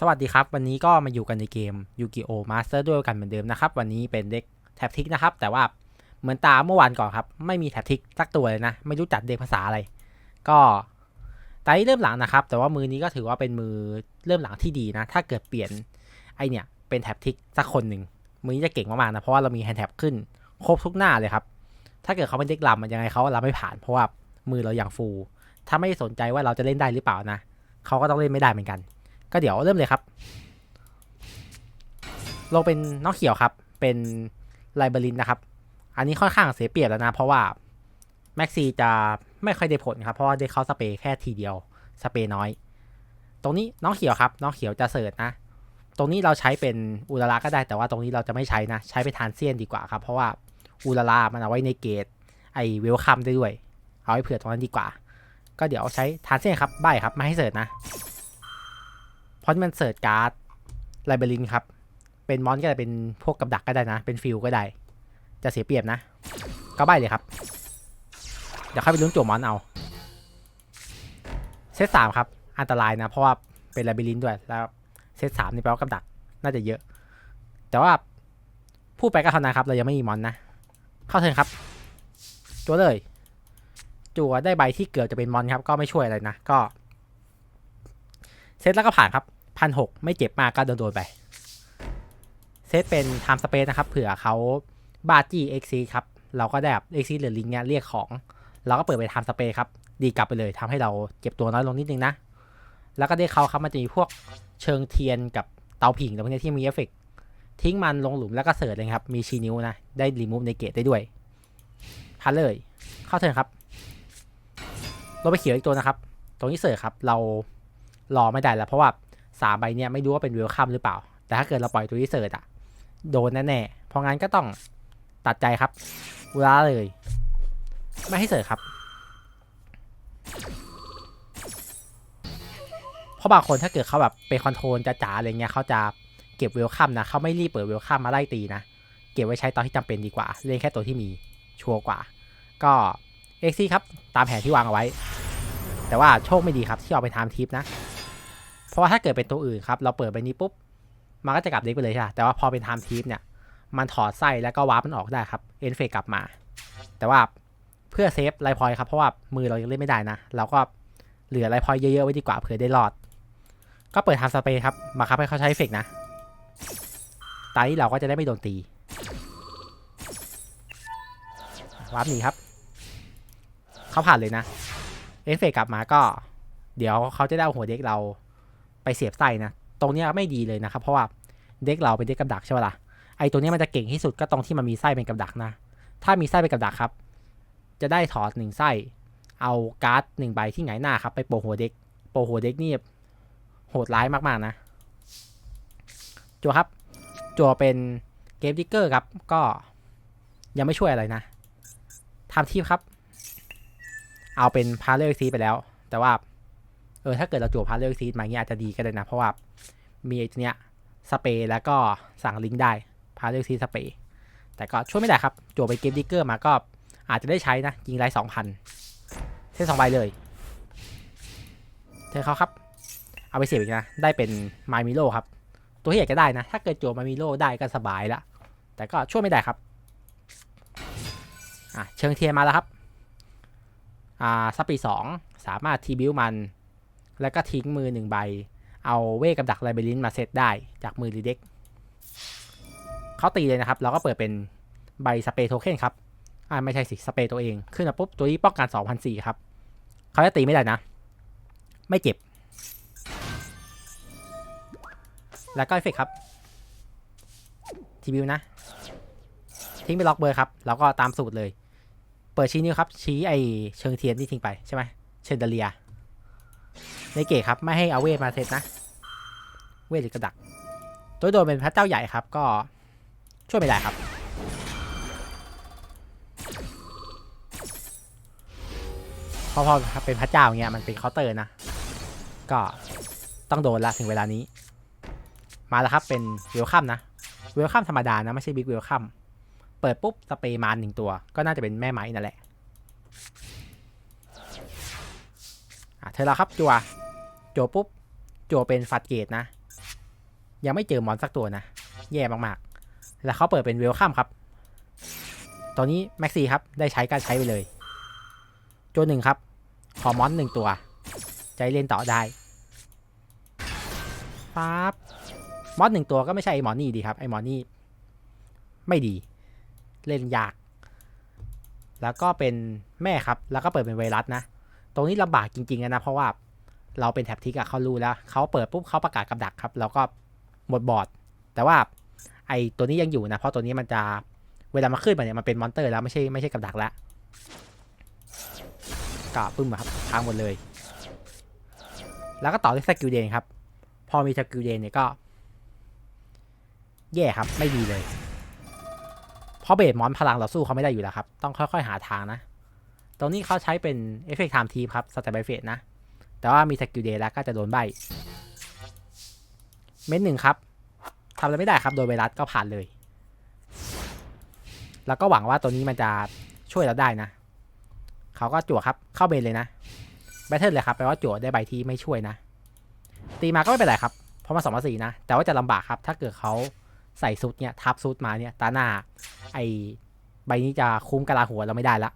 สวัสดีครับ วันนี้ก็มาอยู่กันในเกม Yu-Gi-Oh! Master ด้วยกันเหมือนเดิมนะครับ วันนี้เป็นเด็กแท็บทิกนะครับ แต่ว่าเหมือนตาเมื่อวานก่อนครับ ไม่มีแท็บทิกสักตัวเลยนะ ไม่รู้จักเด็กภาษาอะไร ก็ไตเริ่มหลังนะครับ แต่ว่ามือนี้ก็ถือว่าเป็นมือเริ่มหลังที่ดีนะ ถ้าเกิดเปลี่ยนไอเนี่ยเป็นแท็บทิกสักคนหนึ่งมือนี้จะเก่งมากๆนะเพราะว่าเรามีแฮนด์แท็บขึ้นครบทุกหน้าเลยครับ ถ้าเกิดเขาเป็นเด็กลำมันยังไงเขารับไม่ผ่านเพราะว่ามือเราอย่างฟู ถ้าไม่สนใจว่าเราจะเล่นได้หรือเปล่านะเขาก็ต้องเล่นไม่ได้เหมือนกัน ก็เดี๋ยวเริ่มเลยครับ ลงเป็นน้องเขียวครับ เป็นไลบรินนะครับ อันนี้ค่อนข้างเสียเปรียบแล้วนะ เพราะว่าแม็กซีจะไม่ค่อยได้ผลครับ เพราะว่าได้เข้าสเปรย์แค่ทีเดียว สเปรย์น้อย ตรงนี้น้องเขียวครับ น้องเขียวจะเสิร์ชนะ ตรงนี้เราใช้เป็นอุลาราก็ได้ แต่ว่าตรงนี้เราจะไม่ใช้นะ ใช้ไปทานเซียนดีกว่าครับ เพราะว่าอุลารามันเอาไว้ในเกตไอเวลคัมได้ด้วย เอาไว้เผื่อตรงนั้นดีกว่า ก็เดี๋ยวใช้ทานเซียนครับใบครับ ไม่ให้เสิร์ชนะ พราะที่มันเสิร์ชการ์ดไลเบอรินครับ เป็นมอนก็ได้เป็นพวกกับดักก็ได้นะ เป็นฟิลก็ได้ จะเสียเปรียบนะก็ใบเลยครับ เดี๋ยวเข้าไปลุ้นจั่วมอนเอา เซตสามครับ อันตรายนะ เพราะว่าเป็นไลเบอรินด้วย แล้วเซตสามนี่แปลว่ากับดักน่าจะเยอะ แต่ว่าพูดไปก็เท่านั้นครับ เรายังไม่มีมอนนะ เข้าเทินครับ จั่วเลย จั่วได้ใบที่เกือบจะเป็นมอนครับ ก็ไม่ช่วยอะไรนะ ก็ เซตแล้วก็ผ่านครับ พันหกไม่เจ็บมากก็โดนโดนๆไป เซตเป็น time space นะครับ เผื่อเขาบาจี้ x อครับ เราก็ได้แบบ x หรือลิงเนี่ยเรียกของ เราก็เปิดไป time space ครับ ดีกลับไปเลยทำให้เราเก็บตัวน้อยลงนิดนึงนะ แล้วก็ได้เขาครับมันจะมีพวกเชิงเทียนกับเตาผิงตรงนี้ที่มีเอฟเฟกต์ทิ้งมันลงหลุมแล้วก็เสิร์ชเลยครับ มีชีนิ้วนะ ได้รีมูฟในเกตได้ด้วยพันเลย เข้าเทินครับลงไปเขียวอีกตัวนะครับ ตรงนี้เสิร์ชครับ เรารอไม่ได้แล้วเพราะว่า สามใบเนี่ยไม่รู้ว่าเป็นเวลคัมหรือเปล่า แต่ถ้าเกิดเราปล่อยตัวนี้เสิร์ชอะโดนแน่ๆเพราะงั้นก็ต้องตัดใจครับอุลาเลย ไม่ให้เสิร์ชครับ เพราะบางคนถ้าเกิดเขาแบบเป็นคอนโทรลจ๋าๆอะไรเงี้ยเขาจะเก็บเวลคัมนะเขาไม่รีบเปิดเวลคัมมาไล่ตีนะ เก็บไว้ใช้ตอนที่จำเป็นดีกว่า เล่นแค่ตัวที่มีชัวร์กว่า ก็เอ็กซี่ครับ ตามแผนที่วางเอาไว้ แต่ว่าโชคไม่ดีครับที่เอาไปทำทิปนะ เพราะว่าถ้าเกิดเป็นตัวอื่นครับ เราเปิดใบนี้ปุ๊บ มันก็จะกลับเด็กไปเลยใช่ไหมแต่ว่าพอเป็นไทม์ทีปเนี่ย มันถอดไส้แล้วก็วาร์ปมันออกได้ครับเอ็นเฟกกลับมา แต่ว่าเพื่อเซฟไลพอยครับ เพราะว่ามือเรายังเล่นไม่ได้นะ เราก็เหลือไลพอยเยอะๆไว้ดีกว่าเผื่อได้รอด ก็เปิดไทม์สเปรย์ครับมาครับให้เขาใช้เอฟกนะตอนนี้เราก็จะได้ไม่โดนตี วาร์ปหนีครับ เขาผ่านเลยนะเอ็นเฟกกลับมาก็ เดี๋ยวเขาจะได้เอาหัวเด็กเรา ไปเสียบไส้นะ ตรงนี้ไม่ดีเลยนะครับ เพราะว่าเด็กเราเป็นเด็กกับดักใช่ไหมล่ะ ไอ้ตัวนี้มันจะเก่งที่สุดก็ตรงที่มันมีไส้เป็นกับดักนะ ถ้ามีไส้เป็นกับดักครับ จะได้ถอดหนึ่งไส้ เอาการ์ดหนึ่งใบที่ไหงหน้าครับไปโปะหัวเด็ก โปะหัวเด็กนี่โหดร้ายมากๆนะ จัวครับ จัวเป็นเกมดิเกอร์ครับ ก็ยังไม่ช่วยอะไรนะทำทีมครับ เอาเป็นพาเลอร์ซีไปแล้ว แต่ว่า ออถ้าเกิดเราจั่วพาเลอร์ซีมาเงี้ยอาจจะดีก็ได้นะ เพราะว่ามีไอ้เนี้ยสเปรย์แล้วก็สั่งลิงก์ได้พาเลอร์ซีสเปรย์แต่ก็ช่วยไม่ได้ครับจั่วไปเกมดิกเกอร์มาก็อาจจะได้ใช้นะ ยิงไรสองพันเส้นสองใบเลยเธอเขาครับ เอาไปเสียบอีกนะ ได้เป็นไมมิโลครับ ตัวที่อยากจะได้นะ ถ้าเกิดจั่วไมมิโลได้ก็สบายละแต่ก็ช่วยไม่ได้ครับอะเชิงเทียนมาแล้วครับอ่าซับปีสองสามารถทีบิวมัน แล้วก็ทิ้งมือหนึ่งใบ เอาเวทกับดักไลเบรินมาเซตได้จากมือรีเด็กเขาตีเลยนะครับ เราก็เปิดเป็นใบสเปรย์โทเค็นครับ อ่าไม่ใช่สิสเปรย์ตัวเอง ขึ้นมาปุ๊บตัวนี้ป้องกัน2,004ครับเขาจะตีไม่ได้นะ ไม่เจ็บ แล้วก็เอฟเฟกครับ ทีบิวนะ ทิ้งไปล็อกเบอร์ครับ แล้วก็ตามสูตรเลย เปิดชี้นิ้วครับ ชี้ไอเชิงเทียนที่ทิ้งไปใช่ไหมเชนเดเลีย ในเกตครับไม่ให้เอาเวทมาเซตนะ เวทหรือกระดัก ตัวโดนเป็นพระเจ้าใหญ่ครับก็ช่วยไม่ได้ครับพราะพอเป็นพระเจ้าเงี้ยมันเป็นเคาน์เตอร์นะ ก็ต้องโดนละถึงเวลานี้ มาแล้วครับเป็นเวลคัมนะเวลคัมธรรมดานะไม่ใช่บิ๊กเวลคัมเปิดปุ๊บสเปรย์มานหนึ่งตัว ก็น่าจะเป็นแม่ไม้นั่นแหละอะเธอแล้วครับจัว จัวปุ๊บจัวเป็นฟัดเกตนะ ยังไม่เจอมอนสักตัวนะ แย่มากๆ แล้วเขาเปิดเป็นเวลคัมครับ ตอนนี้แม็กซี่ครับ ได้ใช้ก็ใช้ไปเลยตัวหนึ่งครับ ขอมอนหนึ่งตัว ใจเล่นต่อได้ปั๊บมอนหนึ่งตัวก็ไม่ใช่ไอหมอนี่ดีครับ ไอหมอนี่ไม่ดี เล่นยาก แล้วก็เป็นแม่ครับ แล้วก็เปิดเป็นไวรัสนะ ตรงนี้ลำบากจริงๆนะ เพราะว่า เราเป็นแท็บทิกอะเขารู้แล้วเขาเปิดปุ๊บเขาประกาศกับดักครับ แล้วก็หมดบอร์ด แต่ว่าไอตัวนี้ยังอยู่นะ เพราะตัวนี้มันจะเวลามาขึ้นมาเนี่ยมันเป็นมอนเตอร์แล้วไม่ใช่ไม่ใช่กับดักแล้วก็ปึ้มครับพังหมดเลย แล้วก็ต่อด้วยสกิลเดนครับ พอมีสกิลเดนเนี่ยก็ แย่ครับไม่ดีเลยเพราะเบสมอนพลังเราสู้เขาไม่ได้อยู่แล้วครับ ต้องค่อยๆหาทางนะ ตรงนี้เขาใช้เป็นเอฟเฟกต์ไทม์ทีครับสแตนบายเฟสนะ แต่ว่ามีสกิลเดย์แล้วก็จะโดนใบ เม็ดหนึ่งครับทำอะไรไม่ได้ครับ โดยไวรัสก็ผ่านเลย แล้วก็หวังว่าตัวนี้มันจะช่วยเราได้นะ เขาก็จั่วครับ เข้าเบนเลยนะ แบทเทิลเลยครับ แปลว่าจั่วได้ใบที่ไม่ช่วยนะ ตีมาก็ไม่เป็นไรครับ เพราะมันสองมาสี่นะ แต่ว่าจะลำบากครับ ถ้าเกิดเขาใส่ซุดเนี่ย ทับซุดมาเนี่ย ตาหน้า ไอใบนี้จะคุ้มกะลาหัวเราไม่ได้ละ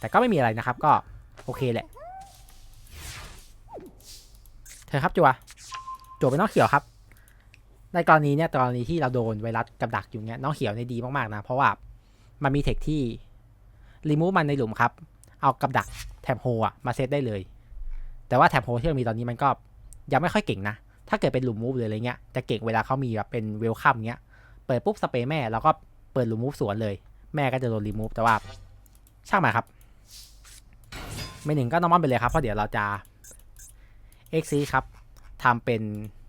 แต่ก็ไม่มีอะไรนะครับ ก็โอเคแหละ เธอครับจัวจัวเป็นน้องเขียวครับ ในกรณีเนี่ยกรณีที่เราโดนไวรัสกับดักอยู่เนี่ยน้องเขียวเนี่ยดีมากๆนะ เพราะว่ามันมีเทคที่รีมูฟมันในหลุมครับ เอากับดักแถบโฮอะมาเซตได้เลย แต่ว่าแถบโฮที่เรามีตอนนี้มันก็ยังไม่ค่อยเก่งนะ ถ้าเกิดเป็นหลุมมูฟหรืออะไรเงี้ย จะเก่งเวลาเขามีแบบเป็นเวลคัมเงี้ย เปิดปุ๊บสเปรย์แม่แล้วก็เปิดหลุมมูฟสวนเลย แม่ก็จะโดนรีมูฟแต่ว่าช่างมาครับ ไม่หนึ่งก็นอร์มอนไปเลยครับ เพราะเดี๋ยวเราจะ x อครับทำเป็น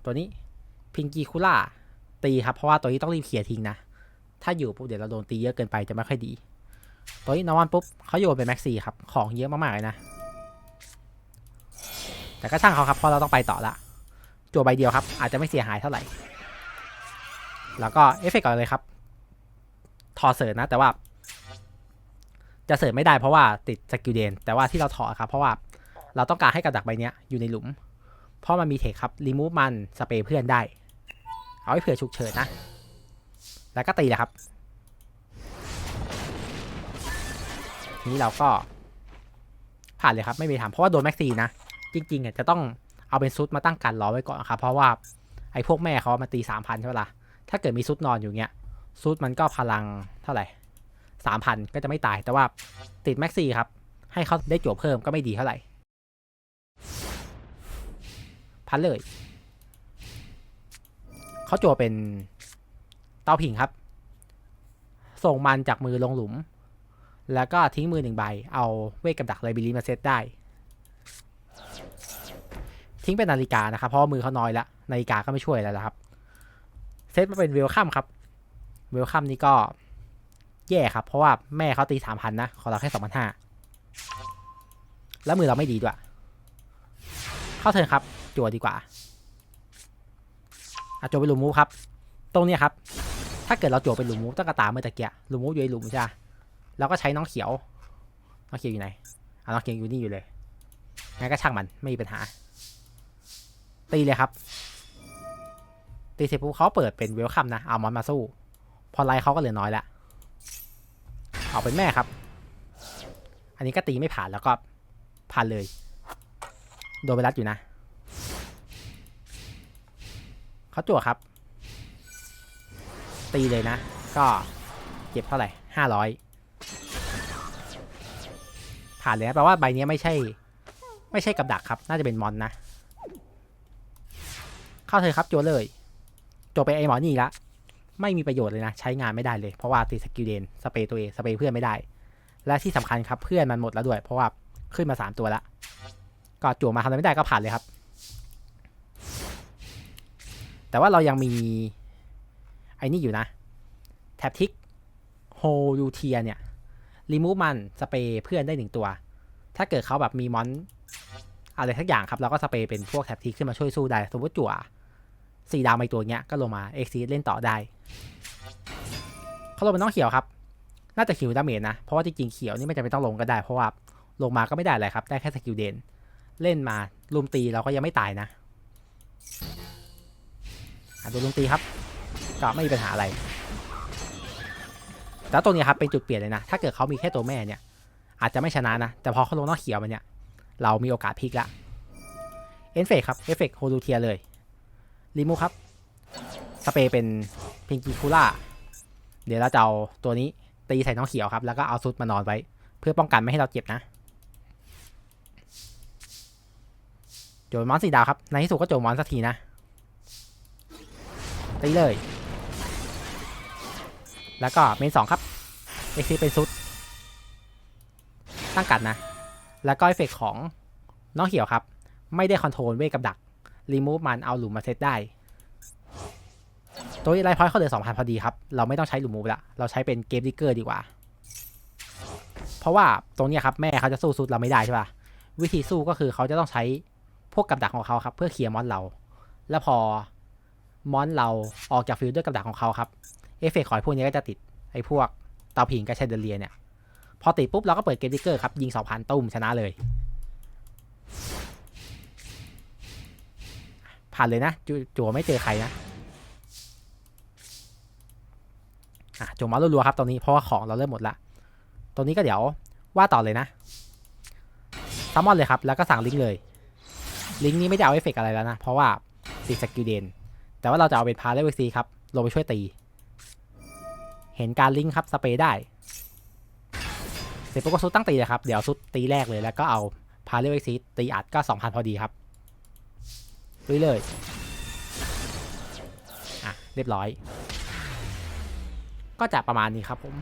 ตัวนี้พิงกีคูล่าตีครับ เพราะว่าตัวนี้ต้องรีบเคลียร์ทิ้งนะ ถ้าอยู่ปุ๊บเดี๋ยวเราโดนตีเยอะเกินไปจะไม่ค่อยดี ตัวนี้นอร์มอนปุ๊บเขาโยนเป็นแม็กซี่ครับ ของเยอะมากๆเลยนะ แต่ก็ช่างเขาครับเพราะเราต้องไปต่อละจั่วใบเดียวครับ อาจจะไม่เสียหายเท่าไหร่ แล้วก็เอฟเฟกต์ก่อนเลยครับทอเสริร์นะแต่ว่าจะเสร์ฟไม่ได้เพราะว่าติดสกิลเดนแต่ว่าที่เราถอครับ เพราะว่าเราต้องการให้กระดักใบนี้อยู่ในหลุม เพราะมันมีเทคครับรีมูฟมันสเปรย์เพื่อนได้ เอาไว้เผื่อฉุกเฉินนะ แล้วก็ตีแหละครับ นี้เราก็ผ่านเลยครับ ไม่มีถามเพราะว่าโดนแม็กซีนะ จริงๆอะจะต้องเอาเป็นซุดมาตั้งกันรอไว้ก่อนครับ เพราะว่าไอ้พวกแม่เขามาตีสามพันใช่ไหมล่ะถ้าเกิดมีซุดนอนอยู่เงี้ยซุดมันก็พลังเท่าไหร่สามพันก็จะไม่ตายแต่ว่าติดแม็กซี่ครับ ให้เขาได้จั่วเพิ่มก็ไม่ดีเท่าไหร่ พันเลย เขาจั่วเป็นเตาผิงครับ ส่งมันจากมือลงหลุม แล้วก็ทิ้งมือหนึ่งใบ เอาเวทกับดักไลบิลีมาเซตได้ ทิ้งเป็นนาฬิกานะครับ เพราะมือเขาน้อยละนาฬิกาก็ไม่ช่วยแล้วนะครับ เซตมาเป็นเวลคัมครับ เวลคัมนี่ก็แย่ครับ เพราะว่าแม่เขาตีสามพันนะขอเราแค่สองพันห้าแล้วมือเราไม่ดีด้วย เข้าเทินครับ จั่วดีกว่าอะจั่วไปหลุมมูฟครับ ตรงนี้ครับ ถ้าเกิดเราจั่วเป็นหลุมมูฟตั้งกระตาเมื่อตะเกียหลุมมูฟอยู่ในหลุมใช่ไหมแล้วก็ใช้น้องเขียว น้องเขียวอยู่ไหนอะน้องเขียวอยู่นี่อยู่เลย งั้นก็ช่างมันไม่มีปัญหา ตีเลยครับ ตีเสร็จปุ๊บเขาเปิดเป็นเวลคัมนะ เอามอนมาสู้ พอไลท์เขาก็เหลือน้อยละ เอาเป็นแม่ครับ อันนี้ก็ตีไม่ผ่านแล้วก็ผ่านเลย โดนไปรัดอยู่นะ เขาจั่วครับ ตีเลยนะ ก็เก็บเท่าไหร่ห้าร้อยผ่านเลยนะแปลว่าใบนี้ไม่ใช่ ไม่ใช่กับดักครับ น่าจะเป็นมอนนะ เข้าเธอครับจั่วเลยจั่วไปไอหมอนี่ละไม่มีประโยชน์เลยนะ ใช้งานไม่ได้เลย เพราะว่าติดสกิลเดนสเปรย์ตัวเองสเปรย์เพื่อนไม่ได้ และที่สำคัญครับเพื่อนมันหมดแล้วด้วย เพราะว่าขึ้นมาสามตัวละก็จั่วมาทำอะไรไม่ได้ก็ผ่านเลยครับ แต่ว่าเรายังมีไอ้นี่อยู่นะแท็บทิกโฮยูเทียเนี่ยรีมูฟมันสเปรย์เพื่อนได้หนึ่งตัว ถ้าเกิดเขาแบบมีมอนอะไรทักอย่างครับ เราก็สเปรย์เป็นพวกแท็บทิกขึ้นมาช่วยสู้ได้ สมมติจั่วสี่ดาวไปตัวเนี้ยก็ลงมาเอ็กซีเล่นต่อได้ เขาลงเป็นน้องเขียวครับ น่าจะคิวดาเมจนะ เพราะว่าจริงๆเขียวนี่ไม่จำเป็นต้องลงก็ได้ เพราะว่าลงมาก็ไม่ได้อะไรครับ ได้แค่สกิลเดนเล่นมาลุมตีเราก็ยังไม่ตายนะ โดนลุมตีครับก็ไม่มีปัญหาอะไรแล้วตัวนี้ครับเป็นจุดเปลี่ยนเลยนะ ถ้าเกิดเขามีแค่ตัวแม่เนี่ย อาจจะไม่ชนะนะ แต่พอเขาลงนอกเขียวมันเนี่ย เรามีโอกาสพลิกละ เอฟเฟกครับเอฟเฟกโฮลูเทียเลยรีมูครับ สเปรย์เป็นพิงกีคูล่า เดี๋ยวเราจะเอาตัวนี้ตีใส่น้องเขียวครับ แล้วก็เอาซุดมานอนไว้ เพื่อป้องกันไม่ให้เราเจ็บนะโจมมอนสีดาวครับ ในที่สุดก็โจมมอนสักทีนะ ตีเลย แล้วก็เมนสองครับเอ็กซีเป็นซุดตั้งกัดนะ แล้วก็เอฟเฟกของน้องเขียวครับ ไม่ได้คอนโทรลเวทกับดัก รีมูฟมันเอาหลุมมาเซตได้ ตัวไลฟ์พอยต์เขาเหลือ2,000 พอดีครับ เราไม่ต้องใช้หลุมมูฟละ เราใช้เป็นเกมดิเกอร์ดีกว่า เพราะว่าตรงนี้ครับ แม่เขาจะสู้ซุดเราไม่ได้ใช่ปะวิธีสู้ก็คือเขาจะต้องใช้พวกกับดักของเขาครับ เพื่อเคลียร์มอนเรา แล้วพอ มอนเราออกจากฟิลด์ด้วยกับดักของเขาครับเอฟเฟกต์ของไอ้พวกนี้ก็จะติดไอ้พวกเตาผิงกับเชเดเลียเนี่ย พอติดปุ๊บเราก็เปิดเกมดิกเกอร์ครับ ยิง 2,000 ตุ้มชนะเลย ผ่านเลยนะจจั่วไม่เจอใครนะอะจั่วมารัวๆครับตรงนี้เพราะว่าของเราเริ่มหมดละตรงนี้ก็เดี๋ยวว่าต่อเลยนะซัมมอนเลยครับ แล้วก็สั่งลิงก์เลย ลิงก์นี้ไม่ได้เอาเอฟเฟกต์อะไรแล้วนะ เพราะว่าติดสกิลเดน แต่ว่าเราจะเอาเป็นพาเลเวซีครับ ลงไปช่วยตี เห็นการลิงก์ครับ สเปรย์ได้ เสร็จปุ๊บก็ซุดตั้งตีเลยครับ เดี๋ยวซุดตีแรกเลย แล้วก็เอาพาเลเวซีตีอัดก็ 2,000 พอดีครับลุยเลย อะ เรียบร้อย ก็จะประมาณนี้ครับผม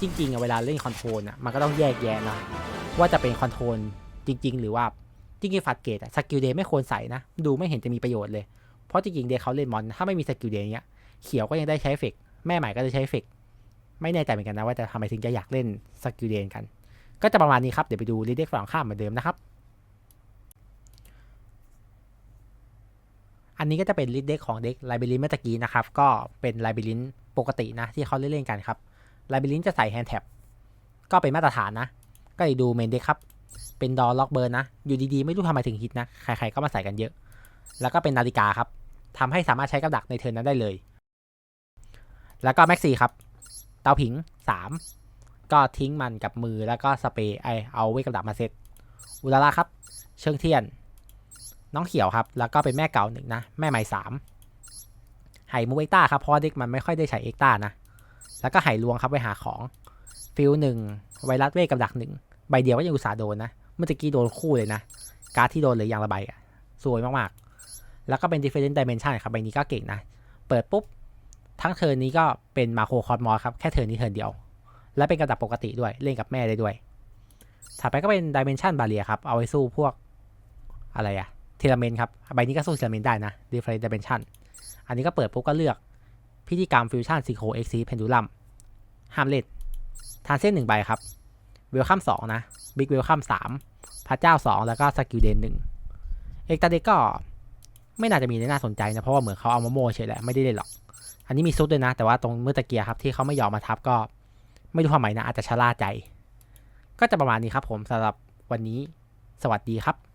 จริงๆเวลาเล่นคอนโทรลอะมันก็ต้องแยกแยะนะ ว่าจะเป็นคอนโทรลจริง ๆ หรือว่าจริงๆฟัดเกตอะสกิลเดย์ไม่ควรใส่นะ ดูไม่เห็นจะมีประโยชน์เลย ราะจริงๆเดย์เขาเล่นมอน ถ้าไม่มีสกิลเดย์เนี้ยเขียวก็ยังได้ใช้เฟกแม่ใหม่ก็จะใช้เฟกไม่แน่ใจเหมือนกันนะว่าจะทำไมถึงจะอยากเล่นสกิลเดนกัน ก็จะประมาณนี้ครับ เดี๋ยวไปดูรีเด็กฝั่งข้ามเหมือนเดิมนะครับ อันนี้ก็จะเป็นลิเด็กของเด็กไลบ r รินเมื่อตะกี้นะครับ ก็เป็นไลบ r รินปกตินะที่เขาเล่นๆกันครับไลบ r รินจะใส่แฮนด์แท็บก็เป็นมาตรฐานนะ ก็ไปดูเมนเด็กครับ เป็นดอล็อกเบิร์นนะ อยู่ดีๆ ไม่รู้ทำไมถึงฮิตนะ ใครๆก็มาใส่กันเยอะ แล้วก็เป็นนาฬิกาครับ ทำให้สามารถใช้กับดักในเทิร์นนั้นได้เลย แล้วก็แม็กซี่ครับ เตาผิง 3 ก็ทิ้งมันกับมือแล้วก็สเปรย์ไอเอาไว้กับดักมาเซตอุลาลาครับ เชิงเทียน น้องเขียวครับ แล้วก็เป็นแม่เก่าหนึ่งนะ แม่ใหม่สามไหมูเอ็กต้าครับเพราะเด็กมันไม่ค่อยได้ใช้เอ็กต้านะ แล้วก็ไหลวงครับไปหาของฟิลหนึ่งไวรัสเวทกับดักหนึ่งใบเดียวก็ยังอุตส่าห์โดนนะ เมื่อกี้โดนคู่เลยนะ การ์ดที่โดนเลยยางละใบอะสวยมากๆ แล้วก็เป็น different dimension ครับใบนี้ก็เก่งนะ เปิดปุ๊บ ทั้งเทิร์นนี้ก็เป็นมาโครคอร์มอครับ แค่เทิร์นนี้เทิร์นเดียว และเป็นกระดับปกติด้วยเล่นกับแม่ได้ด้วย ถัดไปก็เป็น dimension barrier ครับ เอาไว้สู้พวกอะไรอะเทเลเมนครับ ใบนี้ก็สู้เทเลเมนได้นะ different dimension อันนี้ก็เปิดปุ๊บก็เลือกพิธีกรรมฟิวชั่นซีโคเอ็กซีเพนดูลัมห้ามเล่นทานเส้นหนึ่งใบครับเวลคัมสองนะบิ๊กเวลคัมสามพระเจ้าสองแล้วก็สกิลเดนหนึ่งเอกตาเดก็ ไม่น่าจะมีในน่าสนใจนะเพราะว่าเหมือนเขาเอามาโม่เฉยแหละไม่ได้เล่นหรอก อันนี้มีซุดด้วยนะ แต่ว่าตรงมือตะเกียร์ครับที่เขาไม่ยอมมาทับก็ ไม่รู้ทำไมนะอาจจะชะล่าใจ ก็จะประมาณนี้ครับผมสำหรับวันนี้ สวัสดีครับ